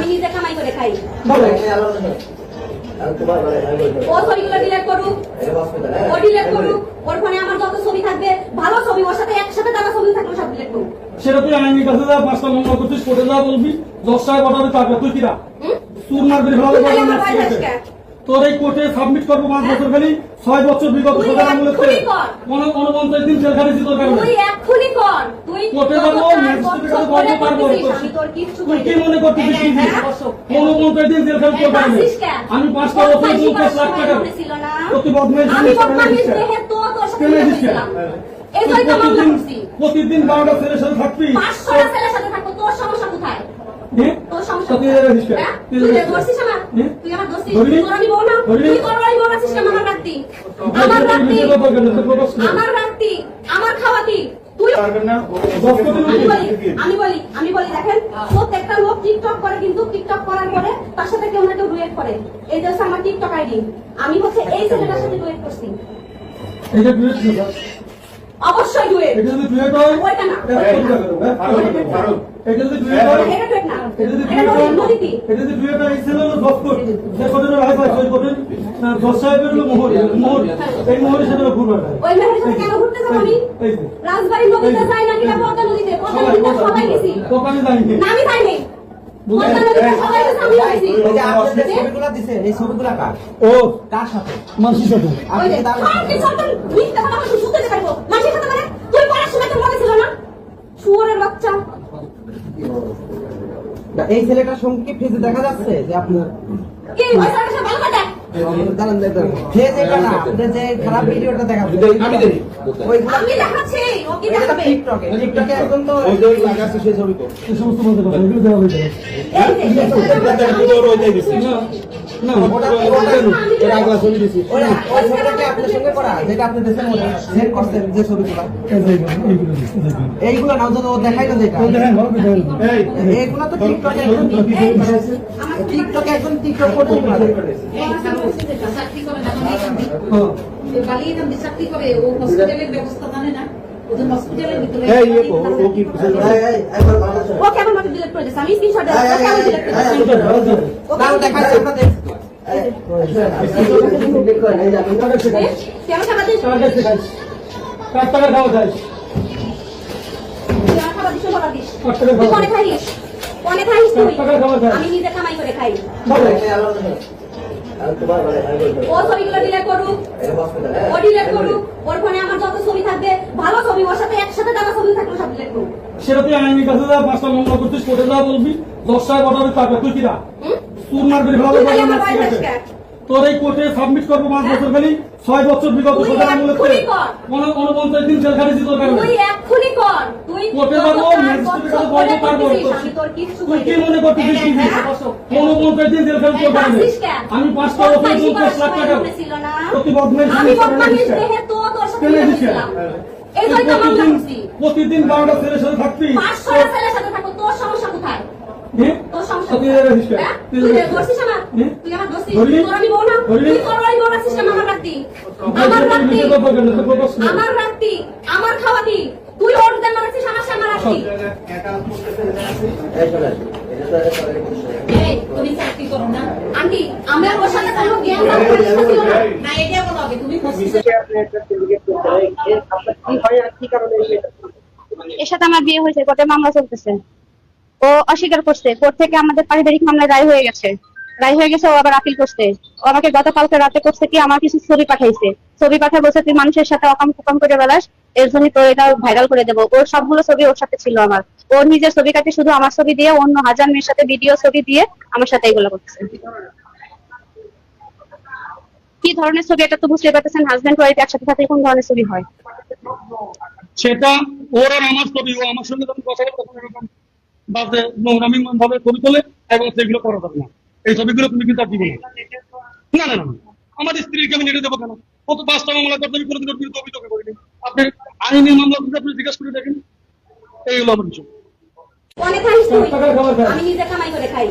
আমি নিজে কামাই করে খাই। ও ছবিগুলো ডিলিট করুক। ও ডিলিট করুক। ওর ফোনে আমার যত ছবি থাকবে ভালো ছবি ওর সাথে একসাথে দেওয়া ছবি থাকবে সব ডিলিট করুক। সেটা তুই আইনি কাছে যা পাঁচটা মঙ্গল করছিস কোর্টে যা বলবি দশটায় পাঠাবে তারপর তুই কিরা হুম? তোর ভালো এই কোর্টে সাবমিট করব পাঁচ বছর খালি ছয় বছর বিগত সরকার আমলে এক্ষুনি দিন জেল খাটিছি তোর কারণে তুই তুই কাজ ম্যাজিস্ট্রেটের করছিস, কাছে বলতে পারব। আমি তোর কিচ্ছু তুই কি মনে করছিস হ্যাঁ, কি হ্যাঁ, উনপঞ্চাশ দিন জেল কারণে হাসিস কেন? আমি পাঁচটা বছর বদমাইশি পঞ্চাশ লাখ টাকা? তো তুই বদমাইশি আমি বদমাইশ কেন দেখে তো তোর সাথে কেন কেন? করেছিলাম। এই জন্যই তো মামলা প্রতিদিন করছি। প্রতিদিন বারোটা ছেলের সাথে থাকবি পাঁচশোটা ছেলের সাথে থাকব, তোর সমস্যা কোথায়? হ্যাঁ? তোর সমস্যা তুই? এরা দিস কেন? হ্যাঁ? তুই তুই এরা কেন? আমার? হ্যাঁ? তুই আমার ধরছিস? তোর আমি বউ না? তুই তোর আমি বউ আছিস আমার রাখতি? আমার রাখতি? আমার রাখতি? আমার খাওয়াতি? আমি বলি আমি বলি আমি বলি দেখেন প্রত্যেকটা লোক টিকটক করে কিন্তু টিকটক করার পরে তার সাথে কেউ না কেউ ডুয়েট করে। এই যে হচ্ছে আমার টিকটক আইডি। আমি হচ্ছে এই ছেলেটার সাথে ডুয়েট করছি। এটা ডুয়েট। অবশ্যই ডুয়েট এটা যদি ডুয়েট হয় ওইটা না। এটা যদি ডুয়েট হয় এটা ডুয়েট না। এটা যদি ডুয়েট হয় নদীতি। এটা যদি ডুয়েট হয় হলো দপ্তর যে কদিন রায় পায় সই করেন দশ সাহেবের হলো মোহর মোহর এই মোহরের সাথে ভুল হয় ওই মেয়ের সাথে কেন ঘুরতে যাব আমি? এই রাজবাড়ির নদীতে যাই নাকি না পদ্মা নদীতে? পদ্মা নদীতে সবাই গেছি। দোকানে যাইনি না আমি যাইনি। পদ্মা নদীতে সবাই গেছে আমি গেছি। এই যে আপনার যে ছবিগুলো দিছে এই ছবিগুলো কার? ও কার সাথে? মানুষের সাথে ওই আপনি যে কি তার সব কিছু আপনার মিথ্যা কথা বলে শুনতে পারব মানুষের সাথে মানে তুই পড়ার সময় তোর মনে ছিল না শুয়োরের বাচ্চা না, এই ছেলেটার সঙ্গে কি ফেজে দেখা যাচ্ছে যে আপনার কি ভালো কথা ফেজ এটা না হয়ে না না আপনার সঙ্গে করা যেটা আপনি দেখছেন সেন্ড করছেন যে ছবিগুলো এইগুলো, না যদি ও যেটা দেখেন করে দেখেন। এই এইগুলো তো টিকটকে একদম টিকটকে একদম টিকটক করতে পারে না মানে। হ্যাঁ। চাকরি করে ও হসপিটালের ব্যবস্থা জানে না ইয়ে ও কেমন ভাবে ডিলিট করে দিয়েছে আমি স্ক্রিনশট করে দেখাচ্ছে আমি নিজে করে খাই। ও করুক ওর আমার যত ছবি থাকবে ভালো ছবি ওর সাথে একসাথে দেওয়া ছবি থাকবে সব ডিলিট সেটা তুই আইনি কাছে যা পাঁচটা পাঠাবে তারপর তুই কিরা? তোর মার বের ভালো? তোর এই কোর্টে সাবমিট করব পাঁচ বছর খালি ছয় বছর বিগত সরকার উনপঞ্চাশ দিন জেল খাটিছি তোর কারণে। কোর্টে যাব, ম্যাজিস্ট্রেটের পারব। আমি তুই কি মনে কি হ্যাঁ? উনপঞ্চাশ দিন জেল তোর কারণে। পাঁচটা বছর পঞ্চাশ লাখ টাকা বদমাইশি প্রতিদিন বারোটা ছেলের সাথে থাকবি আমার রাখতি? আমার আমার রাখতি? নিজের ব্যাপার কেন? তোর ব্যাপার শুনে। আমার রাখতি? আমার খাওয়াতি? তুই ওর দেন রাখছিস, আমার সামনে রাখতি? তুমি চাকরি করো না আন্টি, আমার ওর সাথে কোনো জ্ঞান বা পরিচয় ছিল না। না এটা বলো তুমি এর সাথে আমার বিয়ে হয়েছে কোর্টে মামলা চলতেছে ও অস্বীকার করছে। কোর্ট থেকে আমাদের পারিবারিক মামলা রায় হয়ে গেছে। রায় হয়ে গেছে, ও আবার আপিল করছে। ও আমাকে গতকালকে রাতে করছে কি আমার কিছু ছবি পাঠাইছে। ছবি পাঠায় বলছে, তুই মানুষের সাথে অকাম কুকাম করে বেড়াস, এর জন্য তো এটা ভাইরাল করে দেবো। ওর সবগুলো ছবি ওর সাথে ছিল আমার। ওর নিজের ছবি কাটে, শুধু আমার ছবি দিয়ে, অন্য হাজার মেয়ের সাথে ভিডিও ছবি দিয়ে আমার সাথে এগুলো করছে কি ধরনের ছবি এটা তো বুঝতে পারতেছেন হাজবেন্ড ওয়াইফ একসাথে থাকলে কোন ধরনের ছবি হয়? সেটা ওর আর আমার ছবি, ও আমার সঙ্গে যখন কথা বলে তখন এরকম বাজে নোংরামি ভাবে ছবি তোলে এবং সেগুলো করা যাবে না। এই ছবিগুলো তুমি কিন্তু আর না। না না। আমার স্ত্রীকে আমি নেড়ে দেবো কেন? কত পাঁচটা মামলা করতে আমি কোনোদিন বিরুদ্ধে অভিযোগ করিনি। আপনি আইনি মামলা করতে আপনি জিজ্ঞেস করে দেখেন। এইগুলো আমার কিছু অনেক। আমি নিজে কামাই করে খাই।